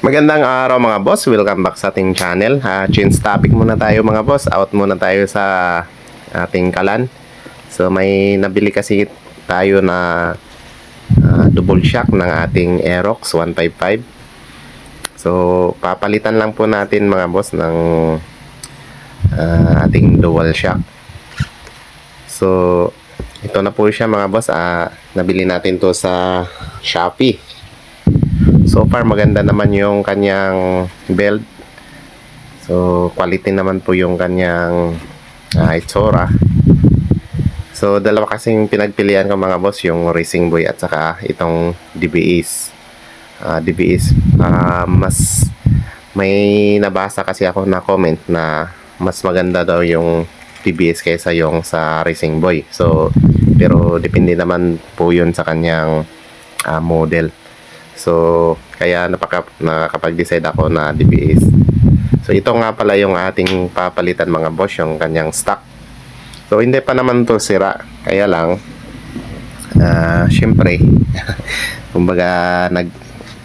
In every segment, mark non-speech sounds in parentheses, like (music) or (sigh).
Magandang araw mga boss, welcome back sa ating channel. Ah, change topic muna tayo mga boss, out muna tayo sa ating kalan. So may nabili kasi tayo na ah, double shock ng ating Aerox 155. So papalitan lang po natin mga boss ng ah, ating dual shock. So ito na po siya mga boss, ah, nabili natin to sa Shopee. So far maganda naman yung kanyang belt. So quality naman po yung kanyang uh, itsura. So dalawa kasing pinagpilian ko mga boss, yung Racing Boy at saka itong DBS. Ah, DBS ah, mas may nabasa kasi ako na comment na mas maganda daw yung DBS kaysa yung sa Racing Boy. So pero depende naman po yun sa kanyang ah, model. So, kaya napaka, nakakapag-decide ako na DBS. So, ito nga pala yung ating papalitan mga boss, yung kanyang stock. So, hindi pa naman to sira. Kaya lang, ah syempre, (laughs) kumbaga, nag,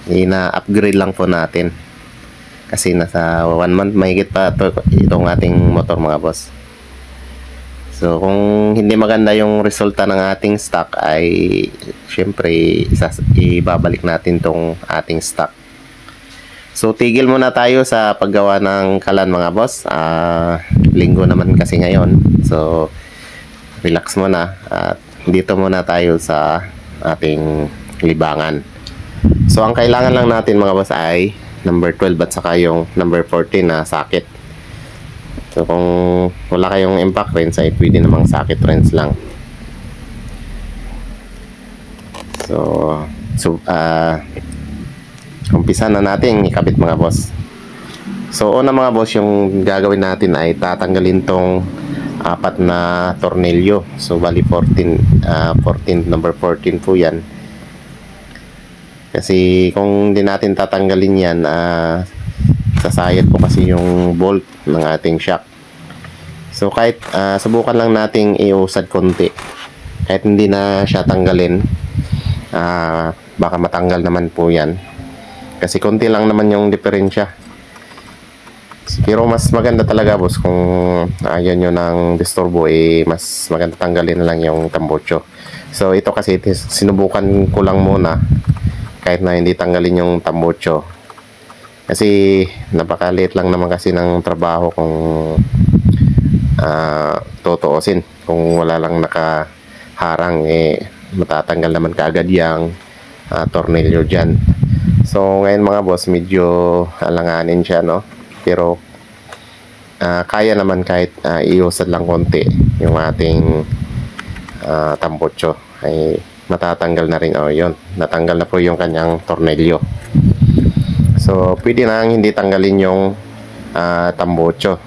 ina-upgrade lang po natin. Kasi nasa one month, mahigit pa to, itong ating motor mga boss. So, kung hindi maganda yung resulta ng ating stock ay syempre isas- ibabalik natin tong ating stock. So, tigil muna tayo sa paggawa ng kalan mga boss. Ah, linggo naman kasi ngayon. So, relax muna at dito muna tayo sa ating libangan. So, ang kailangan lang natin mga boss ay number 12 at saka yung number 14 na socket. So kung wala kayong impact rinse ay pwede namang socket rinse lang. So, so ah umpisa na natin ikabit mga boss. So una mga boss yung gagawin natin ay tatanggalin tong apat na tornilyo. So bali 14 ah, 14 number 14 po 'yan. Kasi kung di natin tatanggalin 'yan ah sasayad po kasi yung bolt ng ating shock. So kahit ah, subukan lang nating iusad konti. Kahit hindi na siya tanggalin, ah, baka matanggal naman po yan. Kasi konti lang naman yung diferensya. Pero mas maganda talaga boss kung ayaw nyo ng disturbo eh mas maganda tanggalin na lang yung tambocho. So ito kasi sinubukan ko lang muna kahit na hindi tanggalin yung tambocho kasi napakaliit lang naman kasi ng trabaho kung ah tutuusin. Kung wala lang nakaharang, eh, matatanggal naman kaagad yung ah, tornilyo dyan. So, ngayon mga boss, medyo alanganin siya, no? Pero, ah, kaya naman kahit ah, iusad lang konti yung ating ah, tambotso ay matatanggal na rin. Oh, yun. Natanggal na po yung kanyang tornilyo. So, pwede na hindi tanggalin yung ah, tambocho.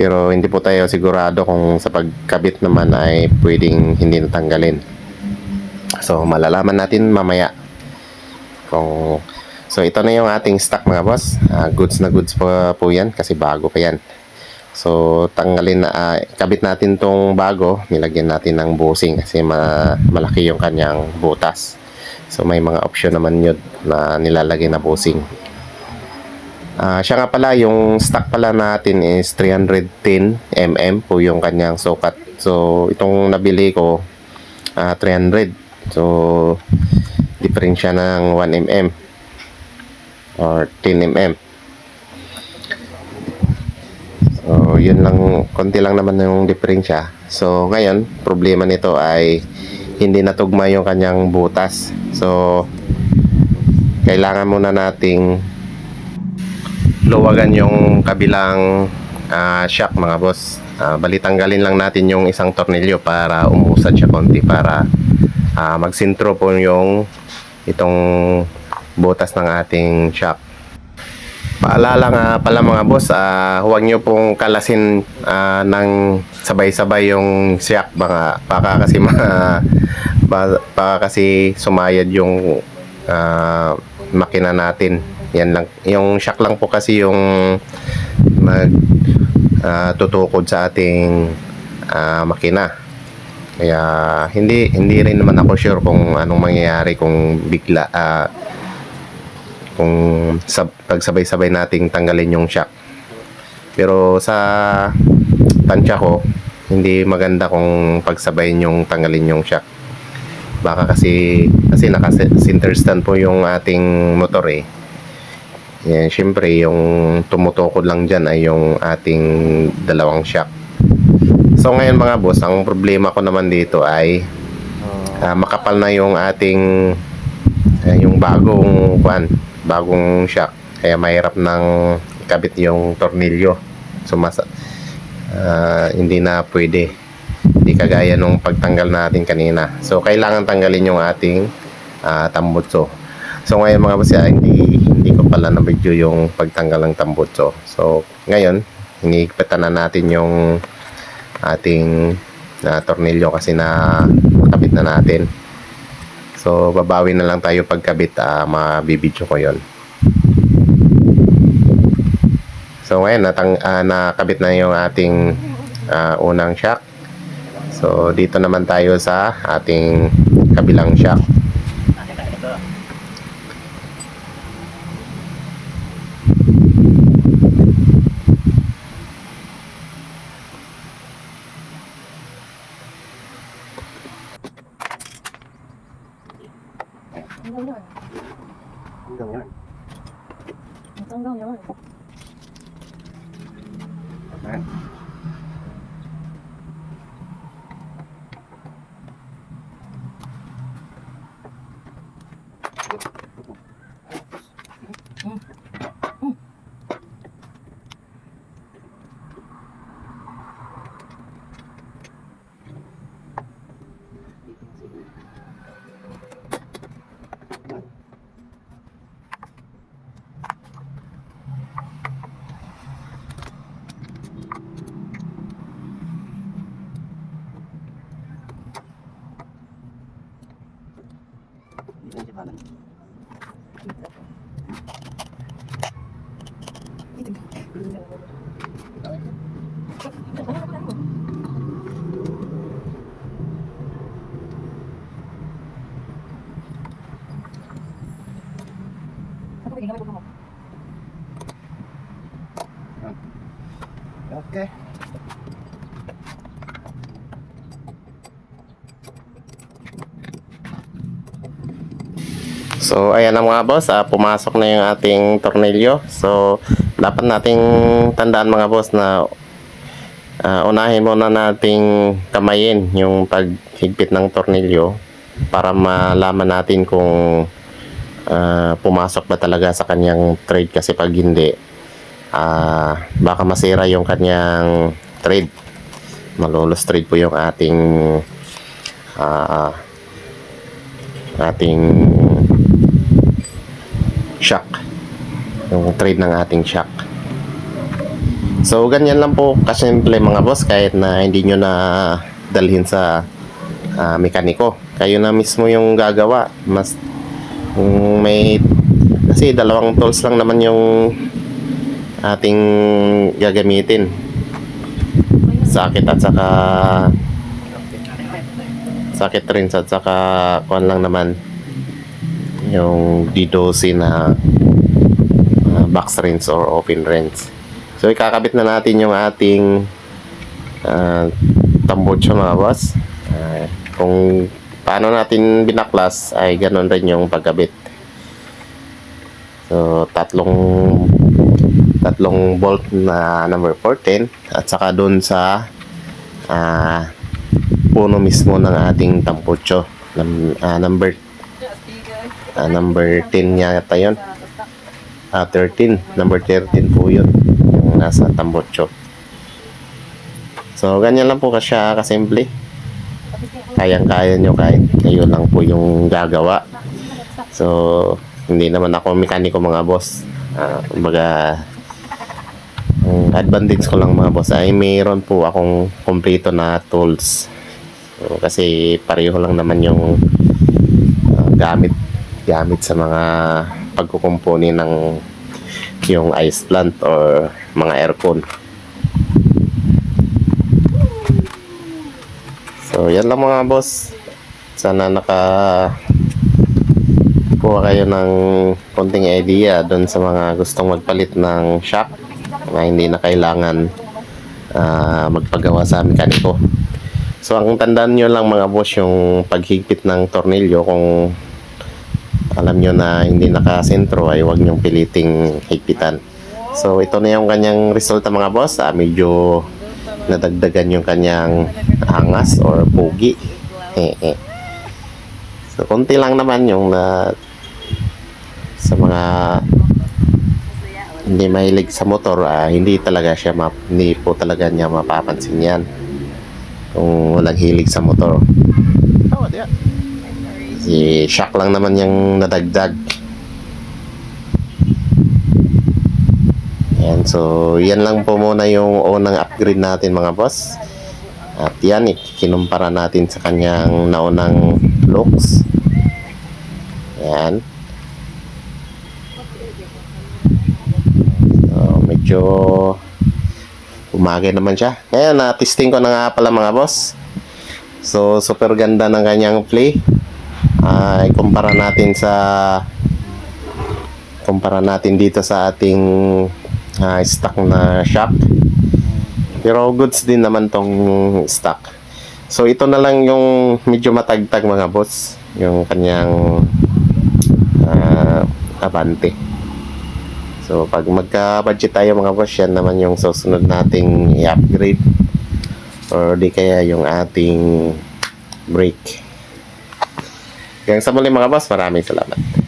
Pero hindi po tayo sigurado kung sa pagkabit naman ay pwedeng hindi natanggalin. So, malalaman natin mamaya. Kung So, ito na yung ating stock mga boss. Ah, goods na goods po, po yan kasi bago pa yan. So, tanggalin na, ah, kabit natin tong bago, nilagyan natin ng bushing kasi ma- malaki yung kanyang butas. So, may mga option naman yun na nilalagay na bushing. Ah, siya nga pala, yung stock pala natin is 310 mm po yung kanyang sukat. So, itong nabili ko, ah, 300. So, diferensya ng 1 mm or 10 mm. So, yun lang, konti lang naman yung diferensya. So, ngayon, problema nito ay hindi natugma yung kanyang butas. So, kailangan muna nating luwagan yung kabilang ah, shock mga boss. Ah, bali tanggalin lang natin yung isang tornilyo para umusad siya konti para ah, magsintro po yung itong butas ng ating shock. Paalala nga pala mga boss, ah, huwag nyo pong kalasin ah, ng sabay-sabay yung shock baka, baka kasi ma, ba- baka kasi sumayad yung ah, makina natin. Yan lang, yung shock lang po kasi yung mag ah, tutukod sa ating ah, makina. Kaya hindi hindi rin naman ako sure kung anong mangyayari kung bigla ah, kung sab- pagsabay-sabay nating tanggalin yung shock. Pero sa tansya ko, hindi maganda kung pagsabayin yung tanggalin yung shock. Baka kasi kasi naka-center stand po yung ating motor eh. Yan, syempre yung tumutukod lang dyan ay yung ating dalawang shock. So ngayon mga boss, ang problema ko naman dito ay ah, makapal na yung ating ah, yung bagong kuan, bagong shock. Kaya mahirap nang ikabit yung tornilyo. So mas ah, hindi na pwede. Hindi kagaya nung pagtanggal natin kanina. So kailangan tanggalin yung ating ah, tambutso. So ngayon mga boss, ah, hindi hindi ko pala na video yung pagtanggal ng tambutso. So ngayon, hinigpitan na natin yung ating na tornilyo kasi na nakabit na natin. So babawi na lang tayo pagkabit, ah, mabibidyo ko 'yon. So ngayon natang ah, nakabit na yung ating ah, unang shock. So dito naman tayo sa ating kabilang shock. Hanggang yan. Hanggang yun. Ayan. Dito yung sipanan. Okay. So, ayan na mga boss, ah, pumasok na yung ating tornilyo. So, dapat nating tandaan mga boss na ah, unahin muna nating kamayin yung paghigpit ng tornilyo para malaman natin kung ah, pumasok ba talaga sa kanyang trade kasi pag hindi, ah, baka masira yung kanyang trade. Malulos trade po yung ating ah, ating shock. Yung trade ng ating shock. So ganyan lang po kasimple mga boss kahit na hindi nyo na dalhin sa ah, mekaniko. Kayo na mismo yung gagawa. Mas kung may kasi dalawang tools lang naman yung ating gagamitin. Sakit at saka sakit rin at saka kuan lang naman yung D12 na uh, box rinse or open rinse. So ikakabit na natin yung ating uh, tambucho mga boss. Uh, kung paano natin binaklas ay ganun rin yung pagkabit. So tatlong tatlong bolt na number 14 at saka doon sa uh, puno mismo ng ating tambucho Num- uh, number Ah, number 10 yata yun. Ah, 13. Number 13 po yun. Yung nasa Tambocho. So, ganyan lang po kasya kasimple. Kayang-kaya nyo kahit kayo lang po yung gagawa. So, hindi naman ako mekaniko mga boss. Ah, kumbaga, ang advantage ko lang mga boss ay mayroon po akong kompleto na tools. So, kasi pareho lang naman yung ah, gamit gamit sa mga pagkukumpuni ng yung ice plant or mga aircon. So, yan lang mga boss. Sana naka makakuha kayo ng konting idea doon sa mga gustong magpalit ng shock na hindi na kailangan ah, magpagawa sa mekaniko. So ang tandaan nyo lang mga boss yung paghigpit ng tornilyo kung alam nyo na hindi nakasentro ay huwag nyong piliting higpitan. So ito na yung kanyang resulta mga boss. Ah, medyo nadagdagan yung kanyang angas or pugi. Eh, eh. So konti lang naman yung na sa mga hindi mahilig sa motor, ah, hindi talaga siya map, hindi po talaga niya mapapansin yan kung walang hilig sa motor. Si shock lang naman yung nadagdag. Yan, so yan lang po muna yung unang upgrade natin mga boss. At yan, kinumpara natin sa kanyang naunang looks. Yan. So, medyo umagay naman siya. Ngayon, na-testing ko na nga pala mga boss. So, super ganda ng kanyang play. Ah, ikumpara natin sa kumpara natin dito sa ating ah, stock na shop. Pero goods din naman tong stock. So ito na lang yung medyo matagtag mga boss, yung kanyang ah, Avante. So pag magka-budget tayo mga boss, yan naman yung susunod nating i-upgrade or di kaya yung ating brake. Hanggang sa muli mga boss, maraming salamat.